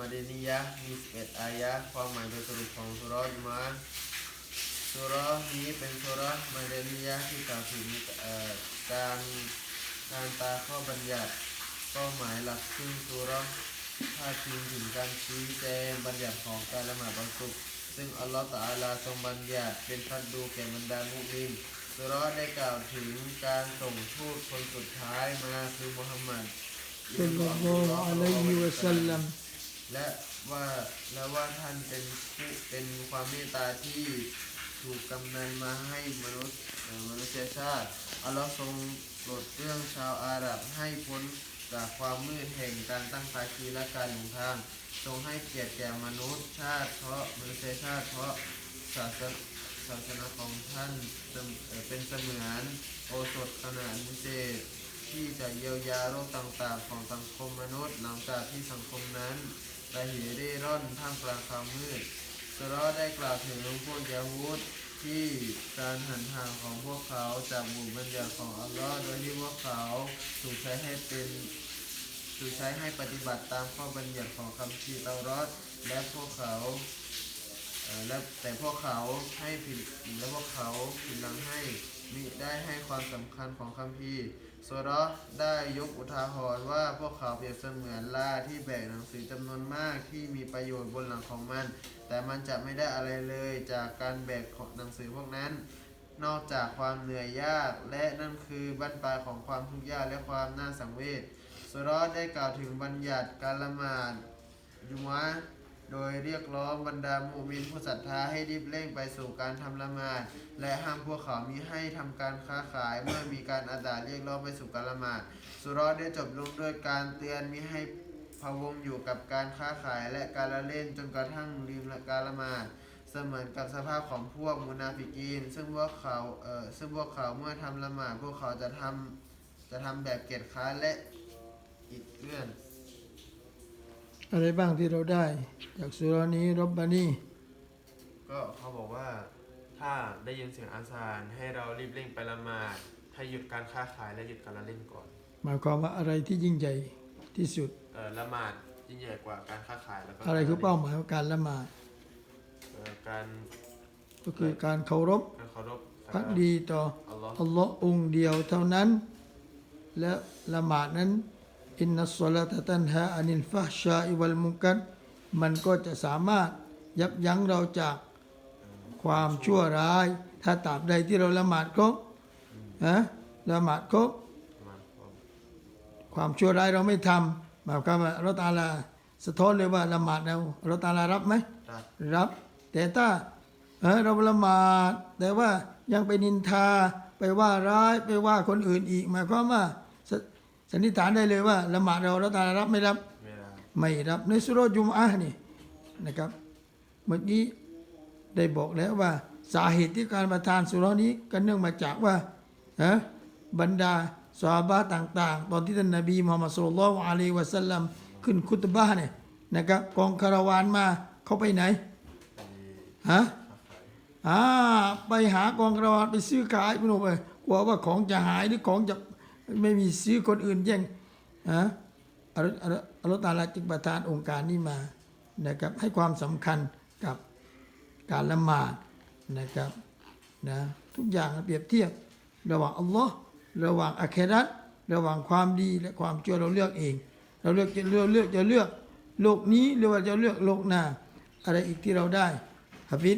มาเดนียะห์มี 11 อายะห์ความหมายโดยสรุปของสุเราะห์จุมอะห์สุเราะห์นี้เป็นสุเราะห์มาเดนียะห์ที่กล่าวถึงเอ่อการการตาข้อบัญญัติเป้าหมายหลักซึ่งสุเราะห์พาดพิงถึงการชี้แจงบัญญัติของการละหมาดวันศุกร์ซึ่งอัลลอฮฺตะอาลาทรงบัญญัติเป็นพัดดูแก่บรรดามุมินสุเราะห์ได้กล่าวถึงการส่งทูตคนสุดท้ายมาคือมุฮัมมัด صلى الله عليه وسلم และว่าและว่าท่านเป็นผู้เป็นความเมตตาที่ถูกกำเนิดมาให้มนุษย์มนุษยชาติอัลลอฮ์ทรงโปรดเรื่องชาวอาหรับให้พ้นจากความมืดแห่งการตั้งภาคีและการหลงทางทรงให้เกียรติแก่มนุษย์ชาติเพราะมนุษยชาติเพราะศาสนศาสนาของท่านเป็นเสมือนโอสถขนาดวิเศษที่จะเยียวยาโรคต่างๆ ของสังคมมนุษย์หลังจากที่สังคมนั้น ระเหเร่ร่อนท่ามกลางความมืดสุเราะห์ได้กล่าวถึงพวกยาฮูดที่การหันทางของพวกเขาจากหมู่บัญญัติของอัลลอฮ์โดยที่พวกเขาถูกใช้ให้เป็นถูกใช้ให้ปฏิบัติตามข้อบัญญัติของคัมภีเตารอดและพวกเขาเและแต่พวกเขาให้ผิดและพวกเขาผิดลังให้ มิได้ให้ความสำคัญของคัมภีร์โซรอห์ได้ยกอุทาหรณ์ว่าพวกเขาเปรียบเสมือนล่าที่แบกหนังสือจำนวนมากที่มีประโยชน์บนหลังของมัน แต่มันจะไม่ได้อะไรเลยจากการแบกของหนังสือพวกนั้น นอกจากความเหนื่อยยากและนั่นคือบั้นปลายของความทุกข์ยากและความน่าสังเวชโซรอห์ได้กล่าวถึงบัญญัติการละหมาดยุมะ โดยเรียกร้องบรรดามุมินผู้ศรัทธาให้รีบเร่งไปสู่การทำละหมาด และห้ามพวกเขามีให้ทำการค้าขาย เมื่อมีการอาดาเรียกร้องไปสู่การละหมาด สุราะห์ได้จบลงด้วยการเตือนมิให้พะวงอยู่กับการค้าขายและการละเล่นจนกระทั่งลืมการละหมาดเสมือนกับสภาพของพวกมุนาฟิกีน ซึ่งพวกเขาเอ่อซึ่งพวกเขาเมื่อทำละหมาดพวกเขาจะทำจะทำแบบเกียจค้าและอิดเอื้อน อะไรบ้างที่เราได้ จากสุรานี้รบบานีก็เขาบอกว่าถ้าได้ยินเสียงอาซานให้เรารีบเร่งไปละหมาดให้หยุดการค้าขายและหยุดการละเล่นก่อน หมายความว่าอะไรที่ยิ่งใหญ่ที่สุดเอ่อละหมาดยิ่งใหญ่กว่าการค้าขายแล้วก็อะไรคือเป้าหมายของการละหมาดเอ่อการก็คือการเคารพการเคารพสักพักการะดีต่ออัลลอฮ์อัลลอฮ์องค์เดียวเท่านั้น และละหมาดนั้น อินนัสซลาตตันฮาอานิลฟาชาอิวัลมุนกัรมันก็จะสามารถยับยั้งเราจากความชั่วร้าย ถ้าตราบใดที่เราละหมาดครบนะละหมาดครบประมาณความความชั่วร้ายเราไม่ทำหมายความว่าเราตาลาสะท้อนเลยว่าละหมาดเราเราตาลารับไหมตัดรับ แต่ถ้าเออเราละหมาดแต่ว่ายังไปนินทาไปว่าร้ายไปว่าคนอื่นอีกหมายความว่า สสันนิษฐานได้เลยว่าละหมาดเราเราตาลารับไม่รับเวลาไม่รับ ในสุโรจุมอะห์นี่นะครับ เมื่อกี้ได้บอกแล้วว่า สาเหตุที่การประทานสุรานี้ก็เนื่องมาจากว่าฮะบรรดาสวาบะต่าง ๆ ตอนที่ท่านนบีมุฮัมมัดสุลลัลลอฮุอะลัยฮิวะสัลลัมขึ้นคุตบะห์เนี่ยนะครับกองคาราวานมาเขาไปไหนไปฮะค้าขายอ่าไปหากองคาราวานไปซื้อขายพี่น้องไปกลัวว่าของจะหายหรือของจะ ไม่มีซื้อคนอื่นแย่งฮะอัลลอฮ์อัลลอฮ์อัลลอฮ์ตาลาจึงประทานองค์การนี้มานะครับให้ความสำคัญกับการละหมาดนะครับนะทุกอย่างเปรียบเทียบระหว่างอัลลอฮ์ระหว่างอาเครัตระหว่างความดีและความชั่วเราเลือกเอง เราเลือกจะเลือกเลือกจะเลือกโลกนี้หรือว่าจะเลือกโลกหน้าอะไรอีกที่เราได้ฮะฟิด